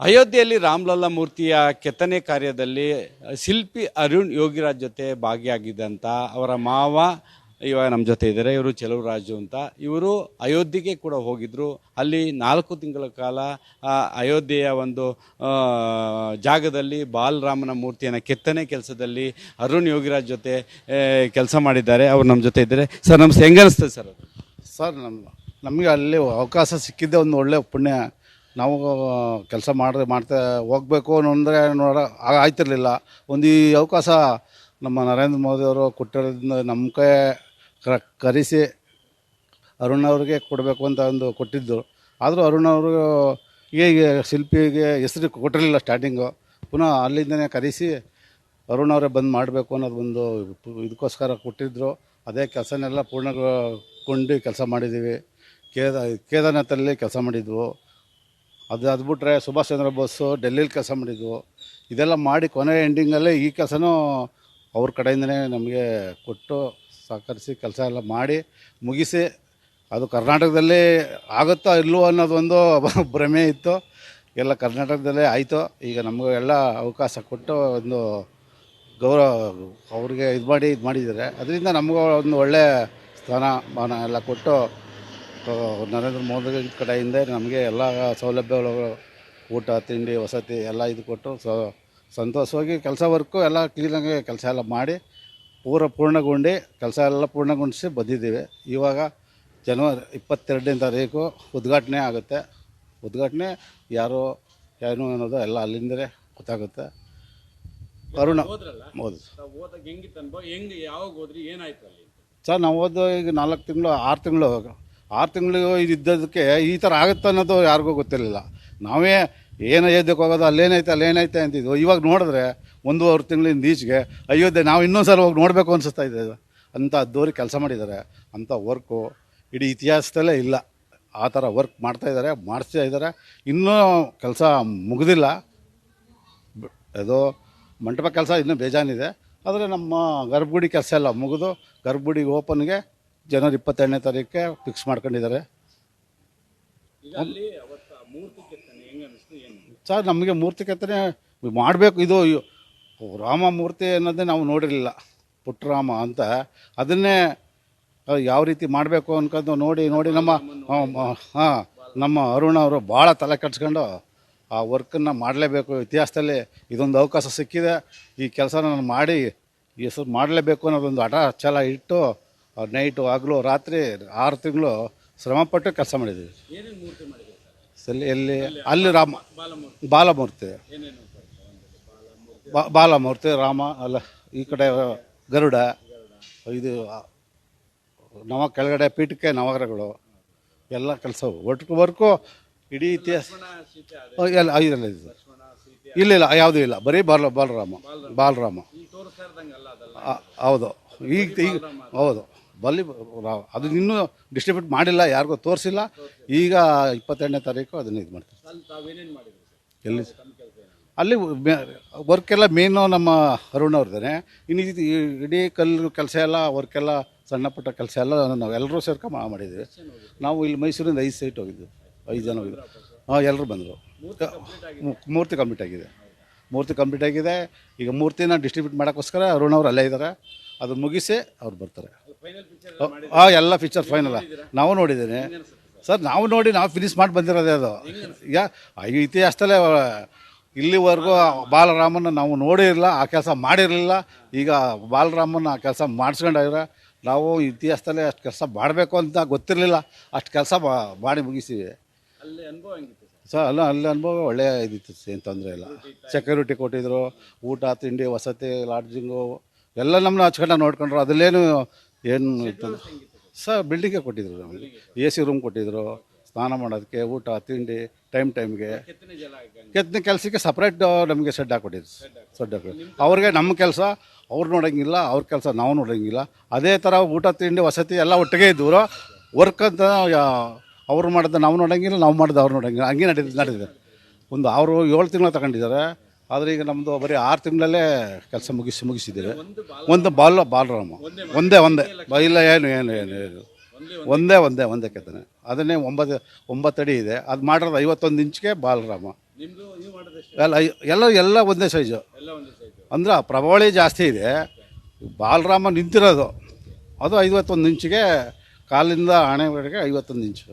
ಅಯೋಧ್ಯೆಯಲ್ಲಿ ರಾಮಲಲ್ಲಾ ಮೂರ್ತಿಯ ಕೆತ್ತನೆ ಕಾರ್ಯದಲ್ಲಿ ಶಿಲ್ಪಿ ಅರುಣ್ ಯೋಗಿರಾಜ್ ಜೊತೆ ಭಾಗಿಯಾಗಿದ್ದಂಥ ಅವರ ಮಾವ ಇವಾಗ ನಮ್ಮ ಜೊತೆ ಇದ್ದಾರೆ, ಇವರು ಚೆಲುವರಾಜು ಅಂತ. ಇವರು ಅಯೋಧ್ಯೆಗೆ ಕೂಡ ಹೋಗಿದ್ದರು ಅಲ್ಲಿ ನಾಲ್ಕು ತಿಂಗಳ ಕಾಲ ಅಯೋಧ್ಯೆಯ ಒಂದು ಜಾಗದಲ್ಲಿ ಬಾಲರಾಮನ ಮೂರ್ತಿಯನ್ನು ಕೆತ್ತನೆ ಕೆಲಸದಲ್ಲಿ ಅರುಣ್ ಯೋಗಿರಾಜ್ ಜೊತೆ ಕೆಲಸ ಮಾಡಿದ್ದಾರೆ. ಅವ್ರು ನಮ್ಮ ಜೊತೆ ಇದ್ದಾರೆ. ಸರ್ ನಮ್ಮ ಹೆಂಗೆ ಅನಿಸ್ತದೆ ಸರ್ ಸರ್ ನಮ್ಮ ನಮಗೆ ಅಲ್ಲಿ ಅವಕಾಶ ಸಿಕ್ಕಿದ್ದೆ ಒಂದು ಒಳ್ಳೆಯ ಪುಣ್ಯ. ನಾವು ಕೆಲಸ ಮಾಡಿದ್ರೆ ಮಾಡ್ತಾ ಹೋಗಬೇಕು ಅಂದರೆ ನೋಡ ಆಯ್ತಿರ್ಲಿಲ್ಲ. ಒಂದು ಈ ಅವಕಾಶ ನಮ್ಮ ನರೇಂದ್ರ ಮೋದಿ ಅವರು ಕೊಟ್ಟಿರೋದ್ರಿಂದ ನಮ್ಮ ಕೈ ಕರೆಸಿ ಅರುಣ್ ಅವ್ರಿಗೆ ಕೊಡಬೇಕು ಅಂತ ಒಂದು ಕೊಟ್ಟಿದ್ದರು ಆದರೂ ಅರುಣ್ ಅವರು ಹೀಗೆ ಶಿಲ್ಪಿಗೆ ಹೆಸರು ಕೊಟ್ಟಿರಲಿಲ್ಲ ಸ್ಟಾರ್ಟಿಂಗು ಪುನಃ ಅಲ್ಲಿಂದನೇ ಕರೆಸಿ ಅರುಣ್ ಅವರೇ ಬಂದು ಮಾಡಬೇಕು ಅನ್ನೋದು ಒಂದು ಇದಕ್ಕೋಸ್ಕರ ಕೊಟ್ಟಿದ್ದರು ಅದೇ ಕೆಲಸನೆಲ್ಲ ಪೂರ್ಣಗೊಂಡು ಕೆಲಸ ಮಾಡಿದ್ದೀವಿ ಕೇದ, ಕೇದಾರ್ನಾಥಲ್ಲಿ ಕೆಲಸ ಮಾಡಿದ್ವು. ಅದು ಅದು ಬಿಟ್ಟರೆ ಸುಭಾಷ್ ಚಂದ್ರ ಬೋಸು, ಡೆಲ್ಲಿಲಿ ಕೆಲಸ ಮಾಡಿದ್ದು. ಇದೆಲ್ಲ ಮಾಡಿ ಕೊನೆ ಎಂಡಿಂಗಲ್ಲೇ ಈ ಕೆಲಸನೂ ಅವ್ರ ಕಡೆಯಿಂದನೇ ನಮಗೆ ಕೊಟ್ಟು ಸಹಕರಿಸಿ ಕೆಲಸ ಎಲ್ಲ ಮಾಡಿ ಮುಗಿಸಿ. ಅದು ಕರ್ನಾಟಕದಲ್ಲಿ ಆಗುತ್ತೋ ಇಲ್ಲವೋ ಅನ್ನೋದೊಂದು ಭ್ರಮೆ ಇತ್ತು. ಎಲ್ಲ ಕರ್ನಾಟಕದಲ್ಲೇ ಆಯಿತು. ಈಗ ನಮಗೂ ಎಲ್ಲ ಅವಕಾಶ ಕೊಟ್ಟು ಒಂದು ಗೌರವ ಅವ್ರಿಗೆ ಇದು ಮಾಡಿ, ಇದು ಮಾಡಿದ್ದಾರೆ. ಅದರಿಂದ ನಮಗೂ ಒಂದು ಒಳ್ಳೆಯ ಸ್ಥಾನ ಮಾನ ಎಲ್ಲ ಕೊಟ್ಟು ನರೇಂದ್ರ ಮೋದಿ ಕಡೆಯಿಂದ ನಮಗೆ ಎಲ್ಲ ಸೌಲಭ್ಯಗಳು ಊಟ ತಿಂಡಿ ವಸತಿ ಎಲ್ಲ ಇದು ಕೊಟ್ಟು ಸ ಸಂತೋಷವಾಗಿ ಕೆಲಸ ವರ್ಕು ಎಲ್ಲ ಕ್ಲೀನಾಗಿ ಕೆಲಸ ಎಲ್ಲ ಮಾಡಿ ಪೂರ ಪೂರ್ಣಗೊಂಡು ಕೆಲಸ ಎಲ್ಲ ಪೂರ್ಣಗೊಂಡಿಸಿ ಬಂದಿದ್ದೀವಿ. ಇವಾಗ ಜನವರಿ ಇಪ್ಪತ್ತೆರಡನೇ ತಾರೀಕು ಉದ್ಘಾಟನೆ ಆಗುತ್ತೆ. ಉದ್ಘಾಟನೆ ಯಾರು ಏನು ಅನ್ನೋದು ಎಲ್ಲ ಅಲ್ಲಿಂದಲೇ ಗೊತ್ತಾಗುತ್ತೆ. ಅರುಣ ಹೌದು ಸರ್ ನಾವು ಓದೋ ಈಗ ನಾಲ್ಕು ತಿಂಗಳು ಆರು ತಿಂಗಳು ಆರು ತಿಂಗಳು ಇದು ಇದ್ದದಕ್ಕೆ ಈ ಥರ ಆಗುತ್ತೆ ಅನ್ನೋದು ಯಾರಿಗೂ ಗೊತ್ತಿರಲಿಲ್ಲ. ನಾವೇ ಏನು ಅಯೋಧ್ಯೆಗೆ ಹೋಗೋದು ಅಲ್ಲೇನೈತೆ ಅಲ್ಲೇನೈತೆ ಅಂತಿದ್ವು. ಇವಾಗ ನೋಡಿದ್ರೆ ಒಂದೂವರೆ ತಿಂಗಳಿಂದ ಈಚೆಗೆ ಅಯೋಧ್ಯೆ ನಾವು ಇನ್ನೊಂದು ಸಲ ಹೋಗಿ ನೋಡಬೇಕು ಅನಿಸ್ತಾ ಇದೆ. ಅಂಥ ಅದ್ದೂರಿ ಕೆಲಸ ಮಾಡಿದ್ದಾರೆ. ಅಂಥ ವರ್ಕು ಇಡೀ ಇತಿಹಾಸದಲ್ಲೇ ಇಲ್ಲ. ಆ ಥರ ವರ್ಕ್ ಮಾಡ್ತಾ ಇದ್ದಾರೆ, ಮಾಡಿಸ್ತಾ ಇದ್ದಾರೆ. ಇನ್ನೂ ಕೆಲಸ ಮುಗಿದಿಲ್ಲ. ಅದು ಮಂಟಪ ಕೆಲಸ ಇನ್ನೂ ಬೇಜಾನಿದೆ. ಆದರೆ ನಮ್ಮ ಗರ್ಭಗುಡಿ ಕೆಲಸ ಎಲ್ಲ ಮುಗಿದು ಗರ್ಭಗುಡಿ ಓಪನ್ಗೆ ಜನವರಿ ಇಪ್ಪತ್ತೆರಡನೇ ತಾರೀಕಿಗೆ ಫಿಕ್ಸ್ ಮಾಡ್ಕೊಂಡಿದ್ದಾರೆ. ಸರ್ ನಮಗೆ ಮೂರ್ತಿ ಕೆತ್ತನೆ ಮಾಡಬೇಕು. ಇದು ರಾಮ ಮೂರ್ತಿ ಅನ್ನೋದೇ ನಾವು ನೋಡಿರಲಿಲ್ಲ. ಪುಟ್ಟರಾಮ ಅಂತ. ಅದನ್ನೇ ಯಾವ ರೀತಿ ಮಾಡಬೇಕು ಅನ್ಕೊಂಡು ನೋಡಿ ನೋಡಿ ನಮ್ಮ ಹಾಂ ನಮ್ಮ ಅರುಣ್ ಅವರು ಭಾಳ ತಲೆ ಕಟ್ಸ್ಕೊಂಡು ಆ ವರ್ಕನ್ನು ಮಾಡಲೇಬೇಕು. ಇತಿಹಾಸದಲ್ಲಿ ಇದೊಂದು ಅವಕಾಶ ಸಿಕ್ಕಿದೆ. ಈ ಕೆಲಸನ ನಾನು ಮಾಡಿ ಹೆಸರು ಮಾಡಲೇಬೇಕು ಅನ್ನೋದೊಂದು ಹಠ ಛಲ ಇಟ್ಟು ನೈಟು ಹಗಲು ರಾತ್ರಿ ಆರು ತಿಂಗಳು ಶ್ರಮಪಟ್ಟು ಕೆಲಸ ಮಾಡಿದ್ದೀವಿ ಸಲ್ಲಿ ಎಲ್ಲಿ ಅಲ್ಲಿ ರಾಮ ಬಾಲಮೂರ್ತಿ. ಬಾ- ಬಾಲಮೂರ್ತಿ ರಾಮ ಅಲ್ಲ ಈ ಕಡೆ ಗರುಡ ಇದು ನವ ಕೆಳಗಡೆ ಪೀಠಕ್ಕೆ ನವಗ್ರಹಗಳು ಎಲ್ಲ ಕೆಲಸ ಒಟ್ಟು ವರ್ಕು ಇಡೀ ಇತಿಹಾಸ ಎಲ್ಲ ಇದೆಲ್ಲ ಇದೆ. ಇಲ್ಲ ಇಲ್ಲ ಯಾವುದೂ ಇಲ್ಲ. ಬರೀ ಬಾಲ ಬಾಲರಾಮ. ಬಾಲರಾಮ. ಹೌದು. ಈಗ ಈಗ ಹೌದು. ಬಲ್ಲಿ ಅದು ಇನ್ನೂ ಡಿಸ್ಟ್ರಿಬ್ಯೂಟ್ ಮಾಡಿಲ್ಲ ಯಾರಿಗೂ ತೋರಿಸಿಲ್ಲ. ಈಗ ಇಪ್ಪತ್ತೆರಡನೇ ತಾರೀಕು ಅದನ್ನ ಇದು ಸರ್? ಎಲ್ಲಿ? ಅಲ್ಲಿ ವರ್ಕ್ ಎಲ್ಲ ಮೇನು ನಮ್ಮ ಅರುಣ್ ಅವ್ರದ್ದೇನೆ. ಇನ್ನು ಇಡೀ ಕಲ್ಲು ಕೆಲಸ ಎಲ್ಲ ವರ್ಕ್ ಎಲ್ಲ ಸಣ್ಣ ಪುಟ್ಟ ಕೆಲಸ ಎಲ್ಲ ನಾವು ಎಲ್ಲರೂ ಸೇರ್ಕ ಮಾಡಿದ್ದೀವಿ ಮಾಡಿದ್ವಿ. ನಾವು ಇಲ್ಲಿ ಮೈಸೂರಿಂದ ಐದು ಸೈಟ್ ಹೋಗಿದ್ವಿ. ಐದು ಜನ ಹೋಗಿದ್ವಿ. ಹಾಂ ಎಲ್ಲರೂ ಬಂದರು. ಮೂರ್ತಿ ಕಂಪ್ಲೀಟ್ ಆಗಿದೆ. ಮೂರ್ತಿ ಕಂಪ್ಲೀಟ್ ಆಗಿದೆ. ಈಗ ಮೂರ್ತಿನ ಡಿಸ್ಟ್ರಿಬ್ಯೂಟ್ ಮಾಡೋಕ್ಕೋಸ್ಕರ ಅರುಣ್ ಅವರು ಅಲ್ಲೇ ಇದ್ದಾರೆ. ಅದು ಮುಗಿಸಿ ಅವ್ರು ಬರ್ತಾರೆ. ಹಾಂ ಎಲ್ಲ ಫೀಚರ್ ಫೈನಲ್ಲ ನಾವು ನೋಡಿದ್ದೀನಿ. ಸರ್? ನಾವು ನೋಡಿ ನಾವು ಫಿನಿಶ್ ಮಾಡಿ ಬಂದಿರೋದೇ ಅದು. ಈಗ ಅಯ್ಯೋ ಇತಿಹಾಸದಲ್ಲೇ ಇಲ್ಲಿವರೆಗೂ ಬಾಲರಾಮನ ನಾವು ನೋಡಿರಲಿಲ್ಲ ಆ ಕೆಲಸ ಮಾಡಿರಲಿಲ್ಲ. ಈಗ ಬಾಲರಾಮನ ಆ ಕೆಲಸ ಮಾಡಿಸ್ಕೊಂಡಾಗ ನಾವು ಇತಿಹಾಸದಲ್ಲೇ ಅಷ್ಟು ಕೆಲಸ ಮಾಡಬೇಕು ಅಂತ ಗೊತ್ತಿರಲಿಲ್ಲ. ಅಷ್ಟು ಕೆಲಸ ಮಾಡಿ ಮುಗಿಸಿವಿ ಸರ್? ಅಲ್ಲ ಅಲ್ಲಿ ಅನುಭವ ಒಳ್ಳೆಯ ಇದಿತ್ತು ಏನು ತೊಂದರೆ ಇಲ್ಲ. ಸೆಕ್ಯೂರಿಟಿ ಕೊಟ್ಟಿದ್ರು ಊಟ ತಿಂಡಿ ವಸತಿ ಲಾಡ್ಜಿಂಗು ಎಲ್ಲ ನಮ್ಮನ್ನ ಹಚ್ಕೊಂಡು ನೋಡ್ಕೊಂಡ್ರು. ಅದಲ್ಲೇನು ಏನು ಇತ್ತು ಸರ್ ಬಿಲ್ಡಿಂಗೇ ಕೊಟ್ಟಿದ್ರು ನಮಗೆ. ಎ ಸಿ ರೂಮ್ ಕೊಟ್ಟಿದ್ರು. ಸ್ನಾನ ಮಾಡೋದಕ್ಕೆ ಊಟ ತಿಂಡಿ ಟೈಮ್ ಟೈಮ್ಗೆ ಕೆತ್ತನೆ ಕೆಲಸಕ್ಕೆ ಸಪ್ರೇಟ್ ನಮಗೆ ಶೆಡ್ ಹಾಕ್ಕೊಟ್ಟಿದ್ರು ಶೆಡ್ ಹಾಕಿ ಅವ್ರಿಗೆ ನಮ್ಮ ಕೆಲಸ ಅವ್ರು ನೋಡೋಂಗಿಲ್ಲ ಅವ್ರ ಕೆಲಸ ನಾವು ನೋಡೋಂಗಿಲ್ಲ. ಅದೇ ಥರ ಊಟ ತಿಂಡಿ ವಸತಿ ಎಲ್ಲ ಒಟ್ಟಿಗೆ ಇದ್ದವರು ವರ್ಕ್ ಅಂತ ಅವ್ರು ಮಾಡಿದ ನಾವು ನೋಡೋಂಗಿಲ್ಲ ನಾವು ಮಾಡಿದ ಅವ್ರು ನೋಡೋಂಗಿಲ್ಲ. ಹಂಗೆ ನಡೀತಿದೆ ನಡೀತಿದೆ. ಒಂದು ಅವರು ಏಳು ತಿಂಗಳು ತಗೊಂಡಿದ್ದಾರೆ. ಆದರೆ ಈಗ ನಮ್ಮದು ಬರೀ ಆರು ತಿಂಗಳಲ್ಲೇ ಕೆಲಸ ಮುಗಿಸಿ, ಮುಗಿಸಿದ್ದೀವಿ. ಒಂದು ಬಾಲ್, ಬಾಲರಾಮ. ಒಂದೇ ಒಂದೇ. ಇಲ್ಲ, ಏನು ಏನು ಏನು ಏನು. ಒಂದೇ ಒಂದೇ ಒಂದೇ ಕೆತ್ತನೆ. ಅದನ್ನೇ ಒಂಬತ್ತು ಒಂಬತ್ತು ಅಡಿ ಇದೆ. ಅದು ಮಾಡಿರೋದು ಐವತ್ತೊಂದು ಇಂಚ್ಗೆ ಬಾಲರಾಮ. ಎಲ್ಲ ಎಲ್ಲ ಎಲ್ಲ ಒಂದೇ ಸೈಜು ಎಲ್ಲ ಒಂದೇ ಸೈಜು ಅಂದ್ರೆ ಪ್ರಭಾವಳಿ ಜಾಸ್ತಿ ಇದೆ. ಬಾಲರಾಮ ನಿಂತಿರೋದು. ಅದು ಐವತ್ತೊಂದು ಇಂಚಿಗೆ ಕಾಲಿಂದ ಹಣೆವರೆಗೆ ಐವತ್ತೊಂದು ಇಂಚು.